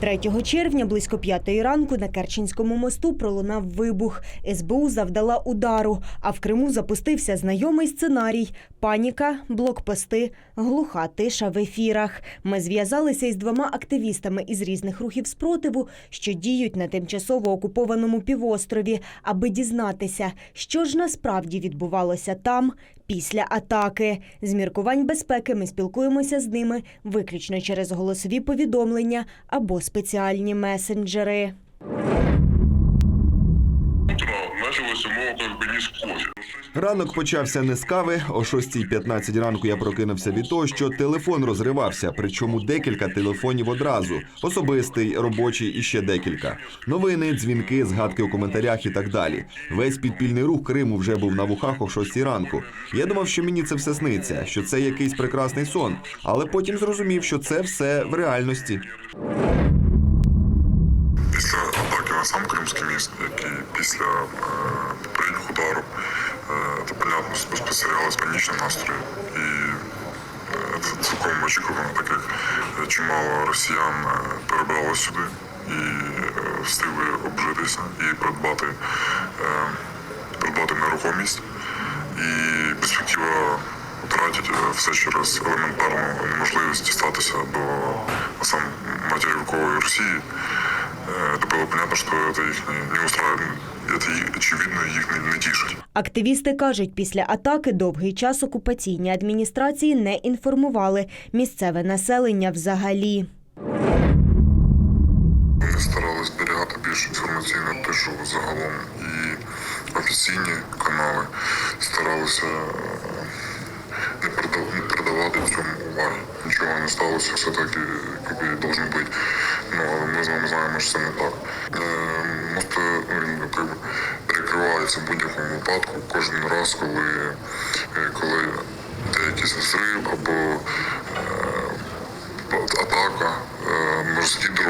3 червня близько п'ятої ранку на Керченському мосту пролунав вибух. СБУ завдала удару, а в Криму запустився знайомий сценарій: паніка, блокпости, глуха тиша в ефірах. Ми зв'язалися із двома активістами із різних рухів спротиву, що діють на тимчасово окупованому півострові, аби дізнатися, що ж насправді відбувалося там після атаки. З міркувань безпеки ми спілкуємося з ними виключно через голосові повідомлення або спеціальні месенджери. Утро началось само как бы не с кофе. Ранок почався не з кави. О 6.15 ранку я прокинувся від того, що телефон розривався, причому декілька телефонів одразу: особистий, робочий і ще декілька. Новини, дзвінки, згадки у коментарях і так далі. Весь підпільний рух Криму вже був на вухах о 6 ранку. Я думав, що мені це все сниться, що це якийсь прекрасний сон, але потім зрозумів, що це все в реальності. Сам Кримський міст, як і після попередніх ударів, е, то понятно, спостерігалось панічний настрій. І е, це цілком очікувано, так як е, чимало росіян е, перебрало сюди і встигли обжитися і придбати, придбати нерухомість. І перспектива втратити все через елементарну неможливість дістатися до сам материкової Росії. Э, Это было понятно, что это их не, не устраивает. Это, и- очевидно, их не, не тішить. Активісти кажуть, після атаки довгий час окупаційні адміністрації не інформували місцеве населення взагалі. Вони старалися зберігати більш інформаційну тишу загалом. І офіційні канали старалися е, не передав- не передавати цьому уваги. Нічого не сталося, все так, і- як і должно бути. Ну, але ми з вами що не так. Е, Мост е, він перекривається в будь-якому випадку кожен раз, коли, е, коли якийсь взрив або е, атака, морські дрони.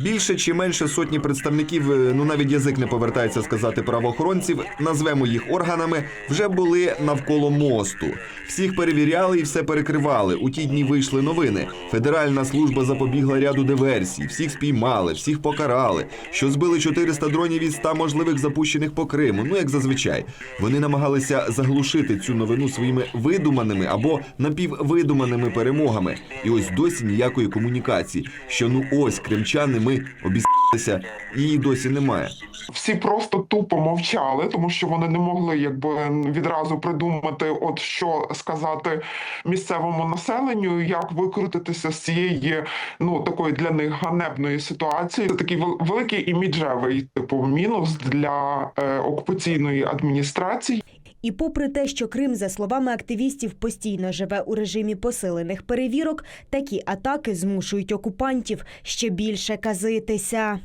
Більше чи менше сотні представників, е, ну навіть язик не повертається сказати правоохоронців, назвемо їх органами, вже були навколо мосту. Всіх перевіряли і все перекривали. У ті дні вийшли новини. Федеральна служба запобігла ряду диверсій, всіх спіймали, всіх покарали. Що збили 400 дронів із 100 можливих запущених по Криму. Ну як зазвичай, вони намагалися заглушити цю новину своїми видуманими або напіввидуманими перемогами. І ось досі ніякої комунікації. Що ну ось кримчани, ми обіцялися, її досі немає. всі просто тупо мовчали, тому що вони не могли якби відразу придумати, от що сказати місцевому населенню, як викрутитися з цієї ну такої для них ганебної ситуації. Це такий вел- великий іміджевий типу мінус для е, окупаційної адміністрації. І попри те, що Крим, за словами активістів, постійно живе у режимі посилених перевірок, такі атаки змушують окупантів ще більше казитися.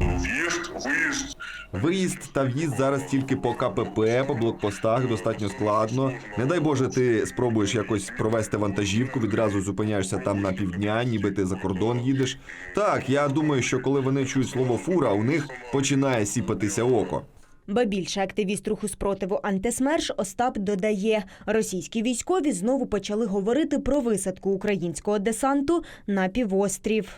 в'їзд, виїзд. Виїзд та в'їзд зараз тільки по КПП, по блокпостах достатньо складно. Не дай Боже, ти спробуєш якось провести вантажівку, відразу зупиняєшся там на півдня, ніби ти за кордон їдеш. Так, я думаю, що коли вони чують слово фура, у них починає сіпатися око. Ба більше активіст руху спротиву антисмерш Остап додає, російські військові знову почали говорити про висадку українського десанту на півострів.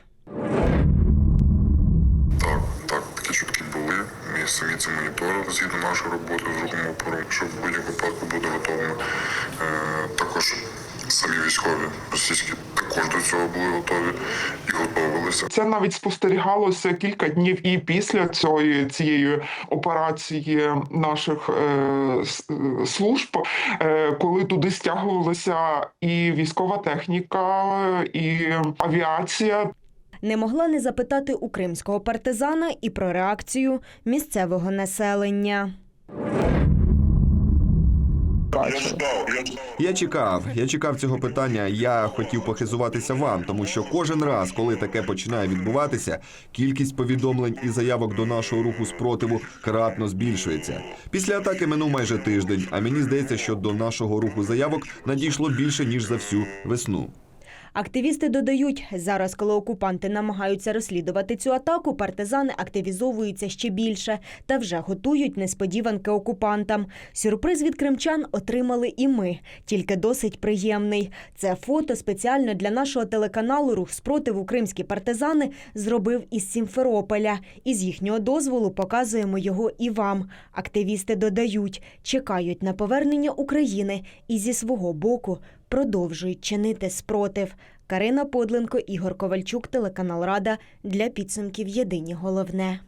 Так, так, такі чутки були. Ми самі це моніторили згідно нашої роботи з рухом опору, що в будь-якому випадку буде готовим. Е, також самі військові російські також до цього були готові і готувалися. Це навіть спостерігалося кілька днів і після цієї цієї операції наших е, служб, е, коли туди стягувалася і військова техніка, і авіація. Не могла не запитати у кримського партизана і про реакцію місцевого населення. Ждав. Я чекав, я чекав цього питання. Я хотів похизуватися вам, тому що кожен раз, коли таке починає відбуватися, кількість повідомлень і заявок до нашого руху спротиву кратно збільшується. Після атаки минув майже тиждень, а мені здається, що до нашого руху заявок надійшло більше ніж за всю весну. Активісти додають, зараз, коли окупанти намагаються розслідувати цю атаку, партизани активізовуються ще більше та вже готують несподіванки окупантам. Сюрприз від кримчан отримали і ми, тільки досить приємний. Це фото спеціально для нашого телеканалу Рух спротиву Кримські партизани зробив із Сімферополя. І з їхнього дозволу показуємо його і вам. Активісти додають, чекають на повернення України і зі свого боку продовжують чинити спротив. Карина Подленко, Ігор Ковальчук, телеканал Рада для підсумків Єдині головне.